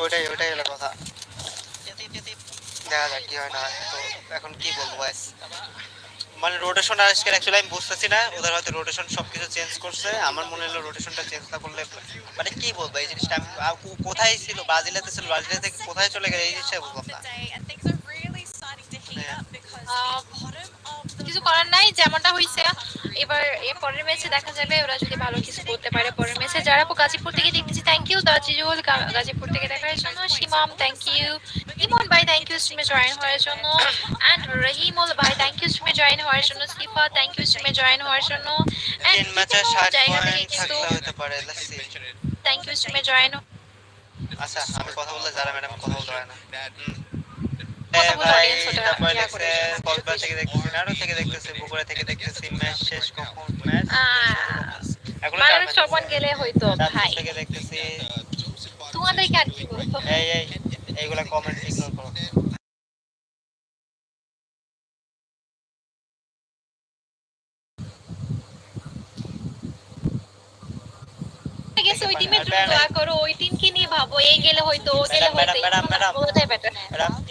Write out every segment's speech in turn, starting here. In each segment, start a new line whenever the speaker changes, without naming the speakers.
ওইটাই ওইটাই হলো কথা। দেখা যাক কি হয় না এখন কি বলব, guys? মানে রোটেশন আজকে অ্যাকচুয়ালি আমি বুঝতেছি না। ওদের হয়তো রোটেশন সবকিছু চেঞ্জ করছে। আমার মনে হলো রোটেশনটা চেঞ্জ না করলে মানে কি বলব, এই জিনিসটা আমি কোথায় ছিল? ব্রাজিলেতে ছিল, ব্রাজিলে থেকে কোথায় চলে গেলে, এই জিনিসটা বুঝলাম না।
কিছু করার নাই, যেমনটা হয়েছে এবার এর পরের ম্যাচে দেখা যাবে ওরা যদি ভালো কিছু করতে পারে পরের ম্যাচে যারা গাজীপুর থেকে দেখতেছি ইউ তাজিজুল গাজীপুর থেকে দেখার জন্য শিমাম থ্যাংক ইউ ইমন ভাই থ্যাংক ইউ স্ট্রিমে জয়েন হওয়ার জন্য অ্যান্ড রহিমুল ভাই থ্যাংক ইউ স্ট্রিমে জয়েন হওয়ার জন্য সিফা থ্যাংক ইউ স্ট্রিমে জয়েন হওয়ার জন্য
ষাট
জায়গা থেকে কিন্তু
পারে।
থ্যাংক ইউ স্ট্রিমে জয়েন
আচ্ছা আমি কথা বললে যারা ম্যাডাম কথা বলতে হয় না
ইয়া
থেকে দেখতেছি নাটোর থেকে দেখতেছি বগুড়া থেকে দেখতেছি ম্যাচ শেষ কখন ম্যাচ
মানুষ সমান গেলে হয়তো ভাই।
দেখতেছি।
তোমাদেরকে আর কি বলব?
এই এই এইগুলা কমেন্ট ইগনোর করো।
ওই টিমের জন্য দোয়া করো ওই টিমকে নিয়ে ভাবো এই গেলে হয়তো ও গেলে
ম্যাডাম,
হয়তো
ম্যাডাম, ম্যাডাম।
ওটাই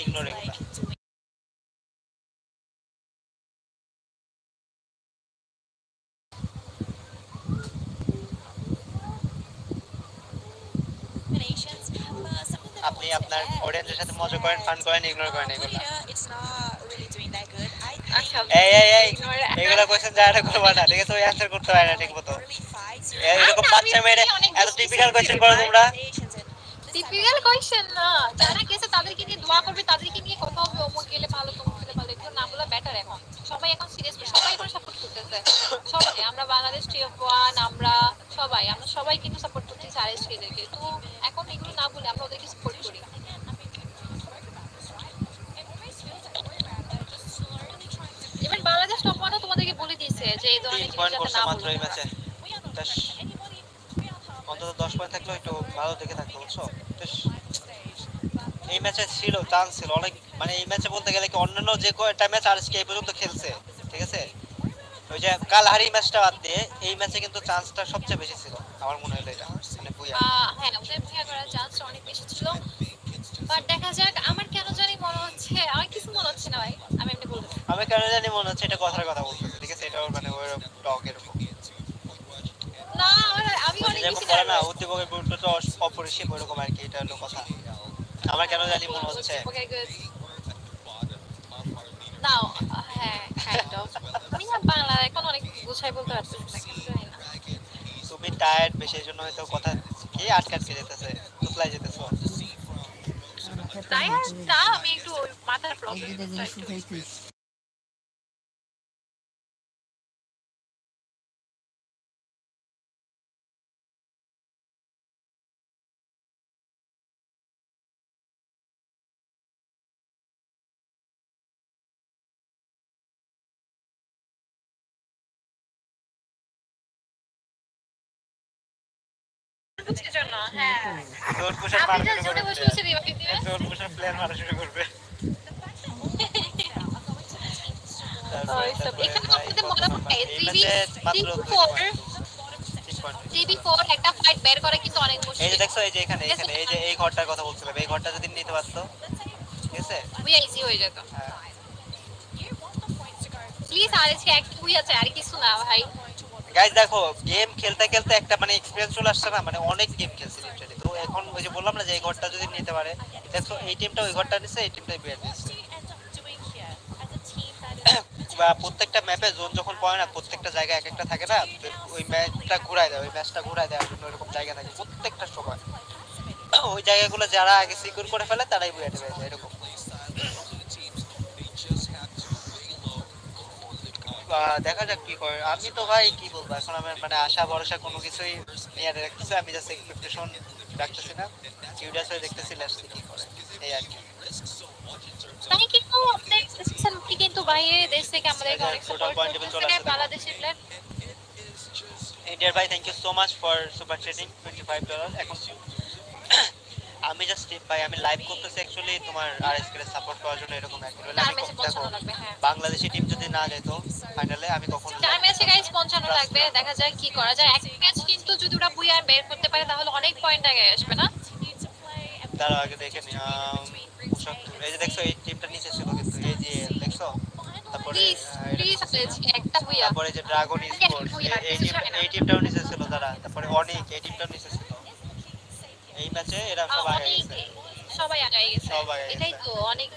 ইগনোর এগুলা আপনি আপনার অডিয়েন্সের সাথে মজা করেন ফান করেন ইগনোর করেন এগুলা।
আচ্ছা
এই এই এই এগুলা কোশ্চেন যারা করবা না ঠিক আছে? ওই অ্যানসার করতে হয় না ঠিক মতো। এরকম বাচ্চা মেয়েরে এত টিপিক্যাল কোশ্চেন করো তোমরা।
টিপিক্যাল কোয়েশ্চেন না। যারা গেছে তাদেরকে নিয়ে দোয়া করবে তাদেরকে নিয়ে কথা হবে অমুক গেলে ভালো তমুক গেলে ভালো। এগুলো না বলা বেটার এখন। সবাই এখন সিরিয়াসলি সবাই এখন সাপোর্ট করতেছে। সবাই আমরা বাংলাদেশ টিএফ ওয়ান আমরা সবাই আমরা সবাই কিন্তু সাপোর্ট করতেছি তো এখন এগুলো না বলে আমরা ওদেরকে সাপোর্ট করি এবার বাংলাদেশ টপ ওয়ানও তোমাদেরকে বলে দিয়েছে যে এই ধরনের
তিন
জিনিস
পয়েন্ট করছে মাত্র এই ম্যাচে। অন্তত দশ পয়েন্ট থাকলে একটু ভালো দেখে থাকতো বুঝছ? এই ম্যাচে ছিল চান্স ছিল অনেক মানে এই ম্যাচে বলতে গেলে কি অন্যান্য যে কয়টা ম্যাচ আর এই পর্যন্ত খেলছে ঠিক আছে? ওই যে কাল হারি ম্যাচটা বাদ দিয়ে এই ম্যাচে কিন্তু চান্সটা সবচেয়ে বেশি ছিল আমার মনে হলো এটা মানে বুয়া
হ্যাঁ ওদের ভূয়া করার চান্স অনেক বেশি ছিল। বাট দেখা যাক আমার কেন জানি মনে হচ্ছে আমার কিছু মনে হচ্ছে না ভাই আমি এমনি বলব
আমি কেন জানি মনে হচ্ছে এটা কথার কথা বলতেছে এটা ওর মানে ওর টক এরকম
না আমি অনেক বেশি
বলে না উদ্দীপকের গুরুত্ব তো অপরিসীম ওইরকম আর কি এটা হলো কথা। আমার কেন জানি মনে হচ্ছে।
হ্যাঁ। আমি বাংলা এখন অনেক গুছাই বলতে পারতেছি না।
তুমি টায়ার্ড বেশি এই জন্য হয়তো কথা কি আটকে আটকে যেতেছে তুতলাই যেতেছো?
আর না আমি একটু মাথার প্রবলেম জন্য হ্যাঁ।
জোর পুষার
আপনি
মারা
জোরে বসে বসে দিবা কিন্তু
জোর পুষার প্ল্যান মারা শুরু করবে।
এখানে আপনাদের মনে পড়ে
এই
টিভি
ম্যাচে
ফোর
point, তিন point।
টিভি ফোর একটা ফাইট বের করা কিন্তু অনেক
এই যে দেখছ এই যে এখানে এখানে এই যে এই ঘরটার কথা বলছিলাম এই ঘরটা যদি নিতে পারতো। ঠিক আছে
খুবই ইজি হয়ে যেত।
হ্যাঁ।
প্লিজ আর এসে এক দুই আছে আর কিছু না ভাই।
গাইজ দেখো গেম খেলতে খেলতে একটা মানে এক্সপিরিয়েন্স চলে আসছে না মানে অনেক গেম খেলছি লিটারালি তো এখন ওই যে বললাম না যে এই ঘরটা যদি নিতে পারে দেখো এই টিমটা ওই ঘরটা নিছে, এই টিমটাই বিয়ার নিচ্ছে বা প্রত্যেকটা ম্যাপে জোন যখন পড়ে না, প্রত্যেকটা জায়গায় এক একটা থাকে না ওই ম্যাচটা ঘুরায় দেয়, ওই ম্যাচটা ঘুরায় দেওয়ার জন্য এরকম জায়গা থাকে, প্রত্যেকটা সময়। ওই জায়গাগুলো যারা আগে সিকিউর করে ফেলে, তারাই বুয়াটে পেয়ে যায়, এরকম। দেখা যাক কি করে। আমি তো ভাই কি বলব এখন আমার মানে আশা ভরসা কোনো কিছুই নিয়ে রাখতেছে আমি জাস্ট এক্সপেকটেশন রাখতেছি না। কিউরিয়াস হয়ে দেখতেছি লাস্ট কি করে। এই আর কি।
কিন্তু আপনাদের সিজন কি কিন্তু বাইরে দেশ থেকে আমাদেরকে অনেক
Total
সাপোর্ট
point চলে
করতেছে বাংলাদেশের প্লেয়ার
ইন্ডিয়ার ভাই thank you so much for super trading twenty five dollar এখন আমি জাস্ট স্টেপ বাই আমি লাইভ করতেছি অ্যাকচুয়ালি তোমার আর এস কে সাপোর্ট করার জন্য এরকম
অ্যাকচুয়ালি আমি
দেখো
হ্যাঁ।
বাংলাদেশি টিম যদি না যেত ফাইনালে আমি কখনো
চার ম্যাচে গাইস পৌঁছানো লাগবে দেখা যায় কি করা যায়। এক ম্যাচ কিন্তু যদি ওরা বুই আর বের করতে পারে তাহলে অনেক পয়েন্ট আগে আসবে না?
তার আগে দেখে নি এই যে দেখছ এই টিমটা নিচে ছিল কিন্তু এই যে দেখছ? তারপরে
একটা বুইয়া
তারপরে যে ড্রাগন স্পোর্টস এই টিমটাও নিচে ছিল তারা তারপরে অনেক এই টিমটাও নিচে ছিল। এই ম্যাচে এরা সব সবাই
আগায়
গেছে।
এটাই তো অনেক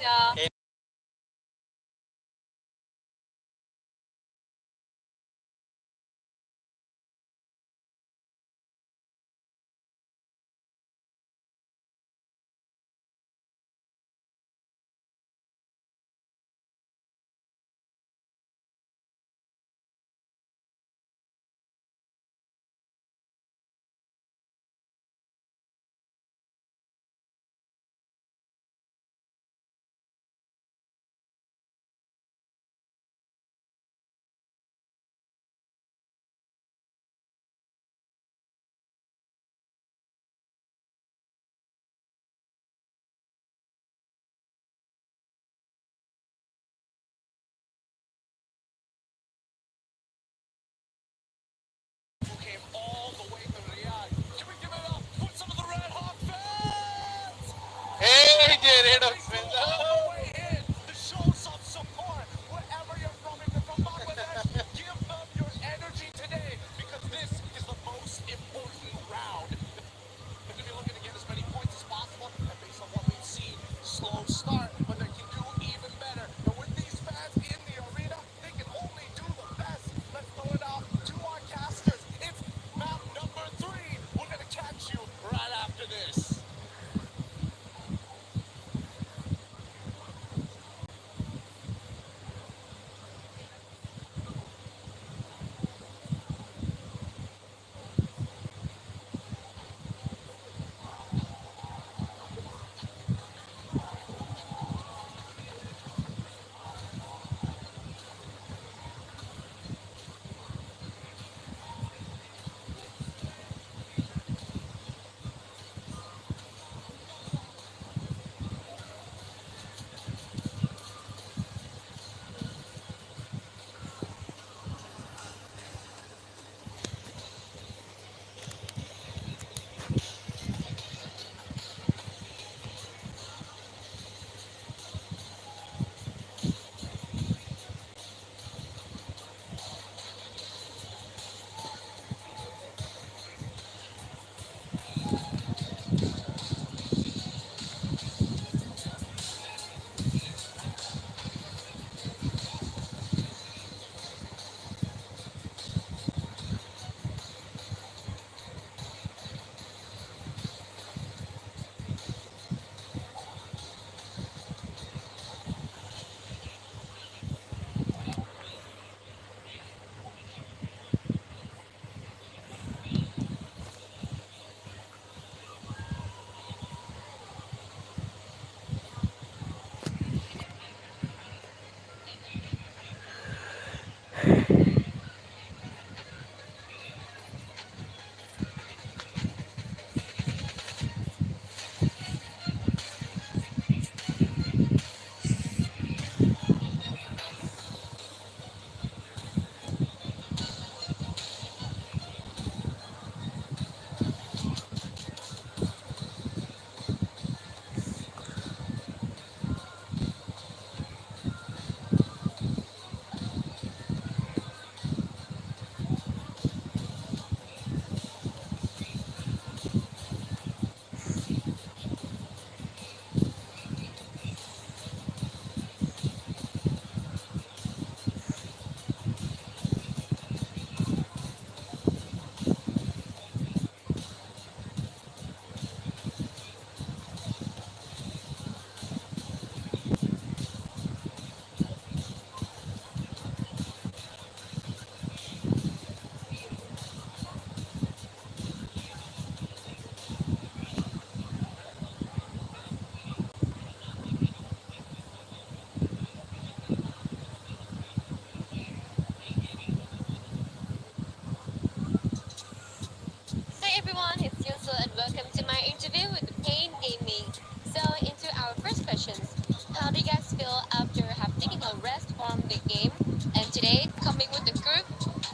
welcome to
my
interview
with Pain Gaming.
So,
into our first questions. How do you guys feel after
having a rest from the game? And today, coming with the group,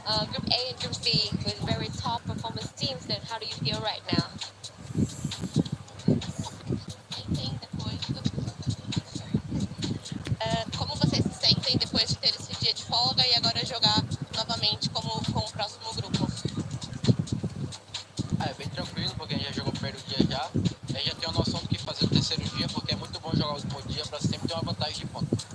uh, Group A and Group B, with very top performance teams, then how do you feel right now? jogar os bom dia para sempre ter uma vantagem de ponto.